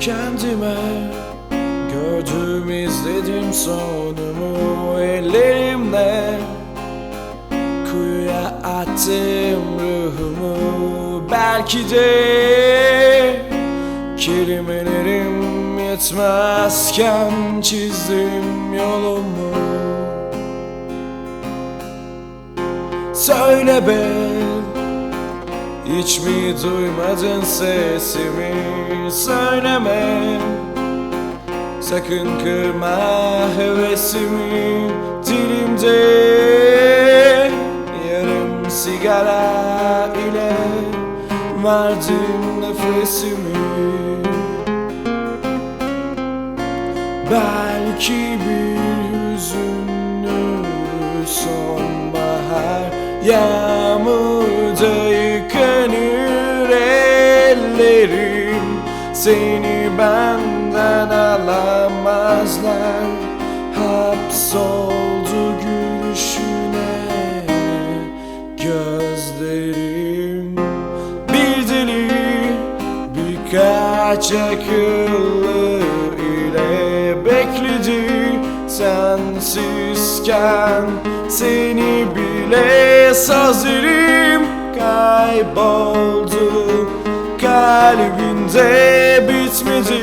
kendime Gördüm izledim sonumu ellerimle. Kuyuya attım ruhumu Belki de Kelimelerim yetmezken çizdim yolumu. Söyle be Hiç mi duymadın sesimi? Söyleme. Sakın kırma hevesimi Dilimde. Yarım sigara ile Verdim nefesimi. Belki bir hüzünlü sonbahar Yağmurda Seni benden alamazlar. Hapsoldu gülüşüne gözlerim. Bir deli birkaç akıllı ile bekledi Sensizken. Seni bile sazırım kayboldu Kalbinde bitmedi.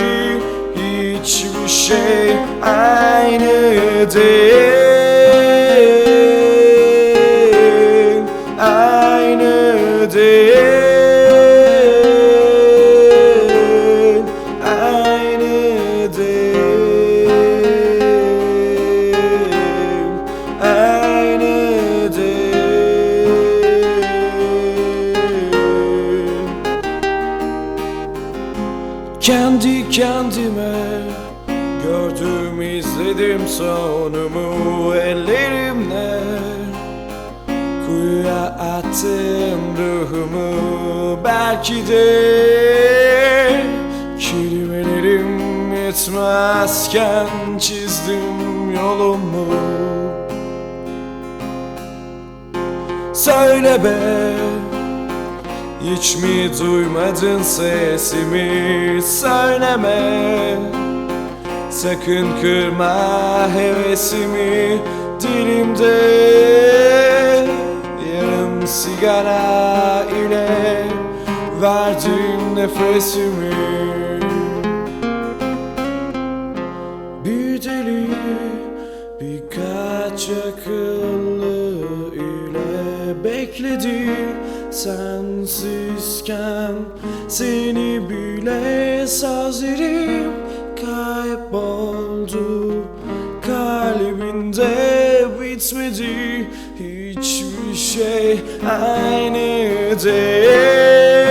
Hiçbir şey aynı değil Aynı değil kendi kendime Gördüm izledim sonumu ellerimle. Kuyuya attım ruhumu Belki de Kelimelerim yetmezken çizdim yolumu. Söyle be hiç mi duymadın sesimi? Söyleme. Sakın kırma hevesimi dilimde. Yarım sigara ile verdim nefesimi. Bir deli birkaç akıllı ile bekledi Sensizken seni bile sazerim kayboldu Kalbinde bitmedi hiçbir şey. Aynı değil